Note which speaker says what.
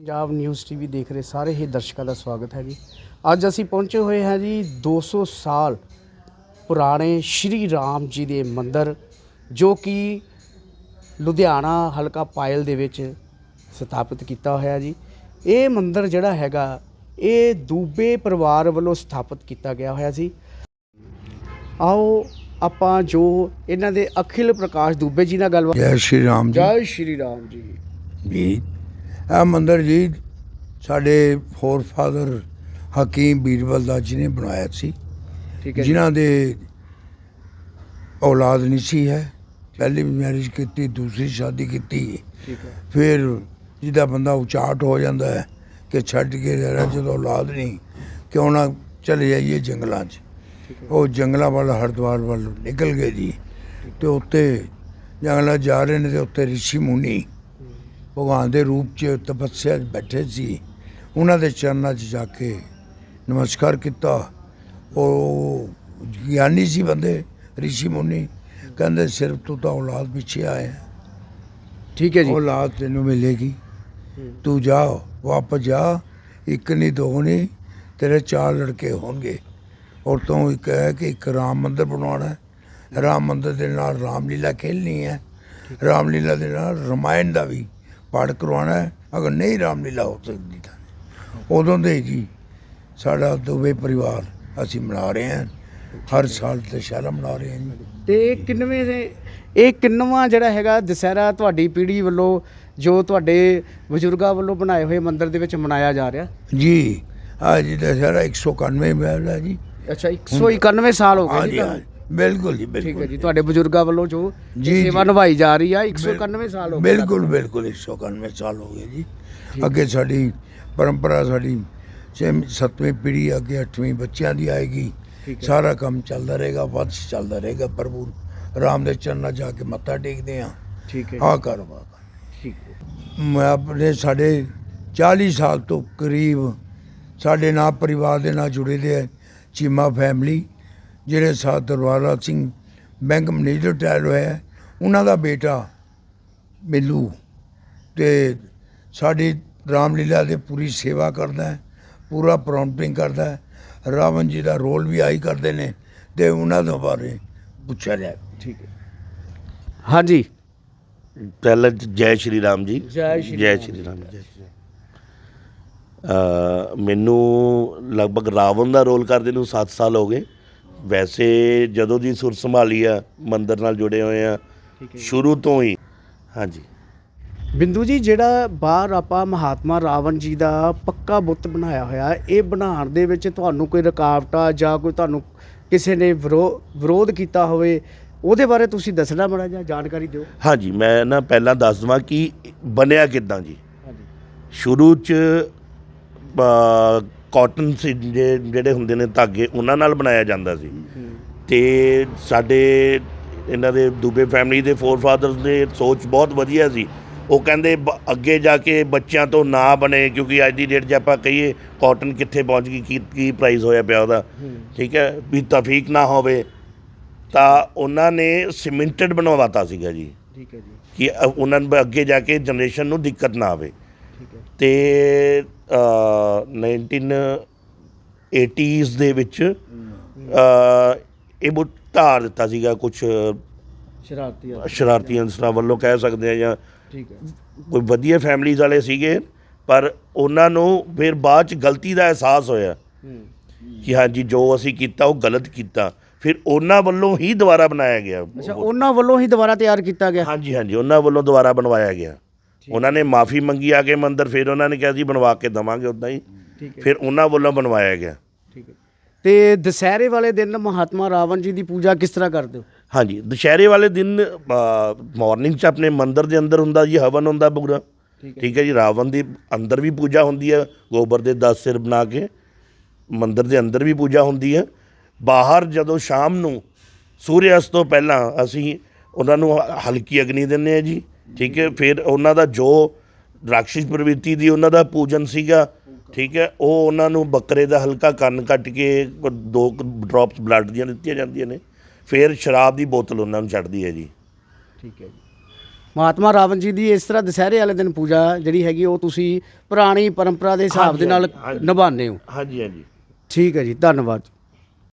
Speaker 1: Punjab news TV ਦੇਖ ਰਹੇ ਸਾਰੇ ਹੀ ਦਰਸ਼ਕਾਂ ਦਾ ਸਵਾਗਤ ਹੈ ਜੀ। ਅੱਜ ਅਸੀਂ ਪਹੁੰਚੇ ਹੋਏ ਹਾਂ ਜੀ 200 ਸਾਲ ਪੁਰਾਣੇ ਸ਼੍ਰੀ ਰਾਮ ਜੀ ਦੇ ਮੰਦਿਰ ਜੋ ਕਿ ਲੁਧਿਆਣਾ ਹਲਕਾ ਪਾਇਲ ਦੇ ਵਿੱਚ ਸਥਾਪਿਤ ਕੀਤਾ ਹੋਇਆ ਜੀ। ਇਹ ਮੰਦਿਰ ਜਿਹੜਾ ਹੈਗਾ ਇਹ ਦੂਬੇ ਪਰਿਵਾਰ ਵੱਲੋਂ ਸਥਾਪਿਤ ਕੀਤਾ ਗਿਆ ਹੋਇਆ ਸੀ। ਆਓ ਆਪਾਂ ਜੋ ਇਹਨਾਂ ਦੇ ਅਖਿਲ ਪ੍ਰਕਾਸ਼ ਦੂਬੇ ਜੀ ਨਾਲ ਗੱਲਬਾਤ
Speaker 2: ਜੈ ਸ਼੍ਰੀ ਰਾਮ ਜੀ।
Speaker 1: ਜੈ ਸ਼੍ਰੀ ਰਾਮ ਜੀ।
Speaker 2: ਜੀ ਇਹ ਮੰਦਿਰ ਜੀ ਸਾਡੇ ਫੋਰ ਫਾਦਰ ਹਕੀਮ ਬੀਰਬਲ ਦਾਸ ਜੀ ਨੇ ਬਣਾਇਆ ਸੀ
Speaker 1: ਠੀਕ ਹੈ
Speaker 2: ਜਿਨ੍ਹਾਂ ਦੇ ਔਲਾਦ ਨਹੀਂ ਸੀ ਹੈ। ਪਹਿਲੀ ਮੈਰਿਜ ਕੀਤੀ ਦੂਸਰੀ ਸ਼ਾਦੀ ਕੀਤੀ।
Speaker 1: ਠੀਕ ਹੈ।
Speaker 2: ਫਿਰ ਜਿਹਦਾ ਬੰਦਾ ਉਚਾਟ ਹੋ ਜਾਂਦਾ ਹੈ ਕਿ ਛੱਡ ਕੇ ਰਹਿ ਜਦੋਂ ਔਲਾਦ ਨਹੀਂ ਕਿਉਂ ਨਾ ਚਲੇ ਜਾਈਏ ਜੰਗਲਾਂ 'ਚ। ਉਹ ਜੰਗਲਾਂ ਵੱਲ ਹਰਿਦੁਆਰ ਵੱਲ ਨਿਕਲ ਗਏ ਜੀ। ਤੇ ਉੱਤੇ ਜੰਗਲਾਂ ਜਾ ਰਹੇ ਨੇ ਤੇ ਉੱਤੇ ਰਿਸ਼ੀ ਮੁਨੀ ਭਗਵਾਨ ਦੇ ਰੂਪ 'ਚ ਤਪੱਸਿਆ 'ਚ ਬੈਠੇ ਸੀ। ਉਹਨਾਂ ਦੇ ਚਰਨਾਂ 'ਚ ਜਾ ਕੇ ਨਮਸਕਾਰ ਕੀਤਾ। ਉਹ ਗਿਆਨੀ ਸੀ ਬੰਦੇ ਰਿਸ਼ੀ ਮੁਨੀ। ਕਹਿੰਦੇ ਸਿਰਫ ਤੂੰ ਤਾਂ ਔਲਾਦ ਪਿੱਛੇ ਆਇਆ।
Speaker 1: ਠੀਕ ਹੈ ਜੀ।
Speaker 2: ਔਲਾਦ ਤੈਨੂੰ ਮਿਲੇਗੀ। ਤੂੰ ਜਾ ਵਾਪਸ ਜਾ। ਇੱਕ ਨਹੀਂ ਦੋ ਨਹੀਂ। ਤੇਰੇ ਚਾਰ ਲੜਕੇ ਹੋਣਗੇ। ਔਰ ਤੂੰ ਇੱਕ ਹੈ ਕਿ ਇੱਕ ਰਾਮ ਮੰਦਿਰ ਬਣਾਉਣਾ ਹੈ। ਰਾਮ ਮੰਦਿਰ ਦੇ ਨਾਲ ਰਾਮਲੀਲਾ ਖੇਲਣੀ ਹੈ। ਰਾਮਲੀਲਾ ਦੇ ਨਾਲ ਰਮਾਇਣ ਦਾ ਵੀ ਪਾਠ ਕਰਵਾਉਣਾ ਹੈ ਅਗਰ ਨਹੀਂ ਰਾਮਲੀਲਾ ਹੋ ਸਕਦੀ ਤਾਂ ਉਦੋਂ ਦੇ ਜੀ ਸਾਡਾ ਦੋਵੇਂ ਪਰਿਵਾਰ ਅਸੀਂ ਮਨਾ ਰਹੇ ਹਾਂ ਹਰ ਸਾਲ ਦੁਸਹਿਰਾ ਮਨਾ ਰਹੇ ਹਾਂ ਜੀ।
Speaker 1: ਤੇ ਕਿੰਨਵੇਂ ਦੇ ਇਹ ਕਿੰਨਵਾਂ ਜਿਹੜਾ ਹੈਗਾ ਦੁਸਹਿਰਾ ਤੁਹਾਡੀ ਪੀੜ੍ਹੀ ਵੱਲੋਂ ਜੋ ਤੁਹਾਡੇ ਬਜ਼ੁਰਗਾਂ ਵੱਲੋਂ ਬਣਾਏ ਹੋਏ ਮੰਦਿਰ ਦੇ ਵਿੱਚ ਮਨਾਇਆ ਜਾ ਰਿਹਾ?
Speaker 2: ਜੀ ਅੱਜ ਦੁਸਹਿਰਾ 191 ਮੈਲ ਹੈ ਜੀ।
Speaker 1: ਅੱਛਾ 191 ਸਾਲ ਹੋ ਗਏ ਜੀ
Speaker 2: ਬਿਲਕੁਲ ਜੀ
Speaker 1: ਠੀਕ ਹੈ
Speaker 2: ਬਿਲਕੁਲ
Speaker 1: ਜੀ ਤੁਹਾਡੇ ਬਜ਼ੁਰਗਾਂ ਵੱਲੋਂ ਜੋ
Speaker 2: ਜੀ,
Speaker 1: ਸੇਵਾ
Speaker 2: ਜੀ।
Speaker 1: ਨਿਭਾਈ ਜਾ ਰਹੀ ਆ 191 ਸਾਲ ਹੋ ਗਏ।
Speaker 2: ਬਿਲਕੁਲ ਬਿਲਕੁਲ 191 ਸਾਲ ਹੋ ਗਏ ਜੀ। ਅੱਗੇ ਸਾਡੀ ਪਰੰਪਰਾ ਸਾਡੀ ਛੇਵੀਂ ਸੱਤਵੀਂ ਪੀੜ੍ਹੀ ਅੱਗੇ ਅੱਠਵੀਂ ਬੱਚਿਆਂ ਦੀ ਆਏਗੀ।
Speaker 1: ਠੀਕ ਹੈ।
Speaker 2: ਸਾਰਾ ਕੰਮ ਚੱਲਦਾ ਰਹੇਗਾ ਵੱਧ ਚੱਲਦਾ ਰਹੇਗਾ ਪ੍ਰਭੂ ਰਾਮ ਦੇ ਚਰਨਾਂ ਜਾ ਕੇ ਮੱਥਾ ਟੇਕਦੇ ਆ
Speaker 1: ਠੀਕ ਹੈ
Speaker 2: ਆਹ ਕਾਰੋਬਾਰ
Speaker 1: ਠੀਕ ਹੈ।
Speaker 2: ਮੈਂ ਆਪਣੇ ਸਾਡੇ 40 ਸਾਲ ਤੋਂ ਕਰੀਬ ਸਾਡੇ ਨਾਲ ਪਰਿਵਾਰ ਦੇ ਨਾਲ ਜੁੜੇ ਦੇ ਹੈ ਚੀਮਾ ਫੈਮਿਲੀ। ਜਿਹੜੇ ਸਾਥ Darbara Singh bank manager retire ਹੋਇਆ ਹੈ, ਉਹਨਾਂ ਦਾ ਬੇਟਾ ਮਿਲੂ ਤੇ ਸਾਡੀ ਰਾਮਲੀਲਾ ਦੇ ਪੂਰੀ ਸੇਵਾ ਕਰਦਾ ਹੈ ਪੂਰਾ ਪ੍ਰੌਂਪਟਿੰਗ ਕਰਦਾ ਹੈ ਰਾਵਣ ਜੀ ਦਾ ਰੋਲ ਵੀ ਆਈ ਕਰਦੇ ਨੇ ਤੇ ਉਹਨਾਂ ਦੇ ਬਾਰੇ ਪੁੱਛਿਆ ਜਾਏ।
Speaker 1: ਠੀਕ ਹੈ। ਹਾਂਜੀ।
Speaker 3: ਪਹਿਲਾਂ ਜ- ਸ਼੍ਰੀ ਰਾਮ ਜੀ।
Speaker 1: ਜੈ ਸ਼੍ਰੀ
Speaker 3: ਜੈ
Speaker 1: ਰਾਮ
Speaker 3: ਸ਼੍ਰੀ ਰਾਮ ਜੈ। ਮੈਨੂੰ ਲਗਭਗ ਰਾਵਣ ਦਾ ਰੋਲ ਕਰਦੇ ਨੂੰ 7 ਸਾਲ ਹੋ ਗਏ। ਵੈਸੇ ਜਦੋਂ ਦੀ ਸੁਰ ਸੰਭਾਲੀ ਆ ਮੰਦਰ ਨਾਲ ਜੁੜੇ ਹੋਏ ਆ ਸ਼ੁਰੂ ਤੋਂ ਹੀ। ਹਾਂਜੀ।
Speaker 1: ਬਿੰਦੂ ਜੀ ਜਿਹੜਾ ਬਾਹਰ ਆਪਾਂ ਮਹਾਤਮਾ ਰਾਵਣ ਜੀ ਦਾ ਪੱਕਾ ਬੁੱਤ ਬਣਾਇਆ ਹੋਇਆ ਇਹ ਬਣਾਉਣ ਦੇ ਵਿੱਚ ਤੁਹਾਨੂੰ ਕੋਈ ਰੁਕਾਵਟਾਂ ਜਾਂ ਕੋਈ ਤੁਹਾਨੂੰ ਕਿਸੇ ਨੇ ਵਿਰੋ- ਵਿਰੋਧ ਕੀਤਾ ਹੋਵੇ ਉਹਦੇ ਬਾਰੇ ਤੁਸੀਂ ਦੱਸਣਾ ਬੜਾ ਜਾਂ ਜਾਣਕਾਰੀ ਦਿਓ।
Speaker 3: ਹਾਂਜੀ ਮੈਂ ਨਾ ਪਹਿਲਾਂ ਦੱਸ ਦਵਾਂ ਕਿ ਬਣਿਆ ਕਿਦਾਂ ਜੀ।
Speaker 1: ਹਾਂਜੀ।
Speaker 3: ਸ਼ੁਰੂ ਚ ਕਾਟਨ ਜਿਹੜੇ ਹੁੰਦੇ ਨੇ ਧਾਗੇ ਉਹਨਾਂ ਨਾਲ ਬਣਾਇਆ ਜਾਂਦਾ ਸੀ। ਤੇ ਸਾਡੇ ਇਹਨਾਂ ਦੇ ਦੂਬੇ ਫੈਮਿਲੀ ਦੇ ਫੋਰ ਫਾਦਰਸ ਦੇ ਸੋਚ ਬਹੁਤ ਵਧੀਆ ਸੀ। ਉਹ ਕਹਿੰਦੇ ਅੱਗੇ ਜਾ ਕੇ ਬੱਚਿਆਂ ਤੋਂ ਨਾ ਬਣੇ ਕਿਉਂਕਿ ਅੱਜ ਦੀ ਡੇਟ 'ਚ ਆਪਾਂ ਕਹੀਏ ਕਾਟਨ ਕਿੱਥੇ ਪਹੁੰਚ ਗਈ ਕੀ ਕੀ ਪ੍ਰਾਈਸ ਹੋਇਆ ਪਿਆ ਉਹਦਾ। ਠੀਕ ਹੈ? ਵੀ ਤਫੀਕ ਨਾ ਹੋਵੇ। ਤਾਂ ਉਹਨਾਂ ਨੇ ਸੀਮੈਂਟਡ ਬਣਵਾਤਾ ਸੀਗਾ ਜੀ।
Speaker 1: ਠੀਕ ਹੈ ਜੀ।
Speaker 3: ਕਿ ਉਹਨਾਂ ਨੂੰ ਅੱਗੇ ਜਾ ਕੇ ਜਨਰੇਸ਼ਨ ਨੂੰ ਦਿੱਕਤ ਨਾ ਆਵੇ।
Speaker 1: ਠੀਕ ਹੈ।
Speaker 3: ਤੇ 1980s ਦੇ ਵਿੱਚ ਅ, ਇਹ ਬੁੱਤ ਧਾਰ ਦਿੱਤਾ ਸੀਗਾ ਕੁਝ
Speaker 1: ਸ਼ਰਾਰਤੀ।
Speaker 3: ਸ਼ਰਾਰਤੀ ਅਨਸਰਾਂ ਵੱਲੋਂ ਕਹਿ ਸਕਦੇ ਆ ਜਾਂ
Speaker 1: ਠੀਕ ਹੈ।
Speaker 3: ਕੋਈ ਵਧੀਆ ਫੈਮਲੀਜ਼ ਵਾਲੇ ਸੀਗੇ ਪਰ ਉਹਨਾਂ ਨੂੰ ਫਿਰ ਬਾਅਦ ਚ ਗਲਤੀ ਦਾ ਅਹਿਸਾਸ ਹੋਇਆ
Speaker 1: ਹੂੰ।
Speaker 3: ਕਿ ਹਾਂਜੀ ਜੋ ਅਸੀਂ ਕੀਤਾ ਉਹ ਗਲਤ ਕੀਤਾ। ਫਿਰ ਉਹਨਾਂ ਵੱਲੋਂ ਹੀ ਦੁਬਾਰਾ ਬਣਾਇਆ ਗਿਆ
Speaker 1: ਅੱਛਾ ਉਹਨਾਂ ਵੱਲੋਂ ਹੀ ਦੁਬਾਰਾ ਤਿਆਰ ਕੀਤਾ ਗਿਆ।
Speaker 3: ਹਾਂਜੀ ਹਾਂਜੀ ਉਹਨਾਂ ਵੱਲੋਂ ਦੁਬਾਰਾ ਬਣਵਾਇਆ ਗਿਆ। ਉਹਨਾਂ ਨੇ ਮਾਫੀ ਮੰਗੀ ਆ ਕੇ ਮੰਦਰ ਫਿਰ ਉਹਨਾਂ ਨੇ ਕਿਹਾ ਸੀ ਬਣਵਾ ਕੇ ਦਵਾਂਗੇ ਉਦਾਂ ਹੀ।
Speaker 1: ਠੀਕ ਹੈ।
Speaker 3: ਫਿਰ ਉਹਨਾਂ ਵੱਲੋਂ ਬਣਵਾਇਆ ਗਿਆ।
Speaker 1: ਠੀਕ ਹੈ। ਤੇ ਦੁਸਹਿਰੇ ਵਾਲੇ ਦਿਨ ਮਹਾਤਮਾ ਰਾਵਣ ਜੀ ਦੀ ਪੂਜਾ ਕਿਸ ਤਰ੍ਹਾਂ ਕਰਦੇ ਹੋ?
Speaker 3: ਹਾਂਜੀ ਦੁਸ਼ਹਿਰੇ ਵਾਲੇ ਦਿਨ ਮਾਰਨਿੰਗ 'ਚ ਆਪਣੇ ਮੰਦਰ ਦੇ ਅੰਦਰ ਹੁੰਦਾ ਜੀ ਹਵਨ ਹੁੰਦਾ ਪੂਰਾ।
Speaker 1: ਠੀਕ ਹੈ।
Speaker 3: ਜੀ ਰਾਵਣ ਦੀ ਅੰਦਰ ਵੀ ਪੂਜਾ ਹੁੰਦੀ ਹੈ ਗੋਬਰ ਦੇ 10 ਸਿਰ ਬਣਾ ਕੇ ਮੰਦਰ ਦੇ ਅੰਦਰ ਵੀ ਪੂਜਾ ਹੁੰਦੀ ਹੈ। ਬਾਹਰ ਜਦੋਂ ਸ਼ਾਮ ਨੂੰ ਸੂਰਜ ਅਸਤ ਤੋਂ ਪਹਿਲਾਂ ਅਸੀਂ ਉਹਨਾਂ ਨੂੰ ਹਲਕੀ ਅਗਨੀ ਦਿੰਦੇ ਆ ਜੀ। ਠੀਕ ਹੈ ਫਿਰ ਉਹਨਾਂ ਦਾ ਜੋ ਰਾਕਸ਼ਿਸ਼ ਪ੍ਰਵਿਰਤੀ ਦੀ ਉਹਨਾਂ ਦਾ ਪੂਜਨ ਸੀਗਾ ਠੀਕ ਹੈ ਉਹ ਉਹਨਾਂ ਨੂੰ ਬੱਕਰੇ ਦਾ ਹਲਕਾ ਕੰਨ ਕੱਟ ਕੇ ਦੋ ਡ੍ਰੌਪਸ ਬਲੱਡ ਦੀਆਂ ਦਿੱਤੀਆਂ ਜਾਂਦੀਆਂ ਨੇ ਫਿਰ ਸ਼ਰਾਬ ਦੀ ਬੋਤਲ ਉਹਨਾਂ ਨੂੰ ਛੱਡਦੀ ਹੈ ਜੀ।
Speaker 1: ਠੀਕ ਹੈ ਜੀ। ਮਹਾਤਮਾ ਰਾਵਣ ਜੀ ਦੀ ਇਸ ਤਰ੍ਹਾਂ ਦੁਸਹਿਰੇ ਵਾਲੇ ਦਿਨ ਪੂਜਾ ਜਿਹੜੀ ਹੈਗੀ ਉਹ ਤੁਸੀਂ ਪੁਰਾਣੀ ਪਰੰਪਰਾ ਦੇ ਹਿਸਾਬ ਦੇ ਨਾਲ। ਨਿਭਾਉਂਦੇ ਹੋ।
Speaker 3: ਹਾਂਜੀ ਹਾਂਜੀ।
Speaker 1: ਠੀਕ ਹੈ ਜੀ ਧੰਨਵਾਦ।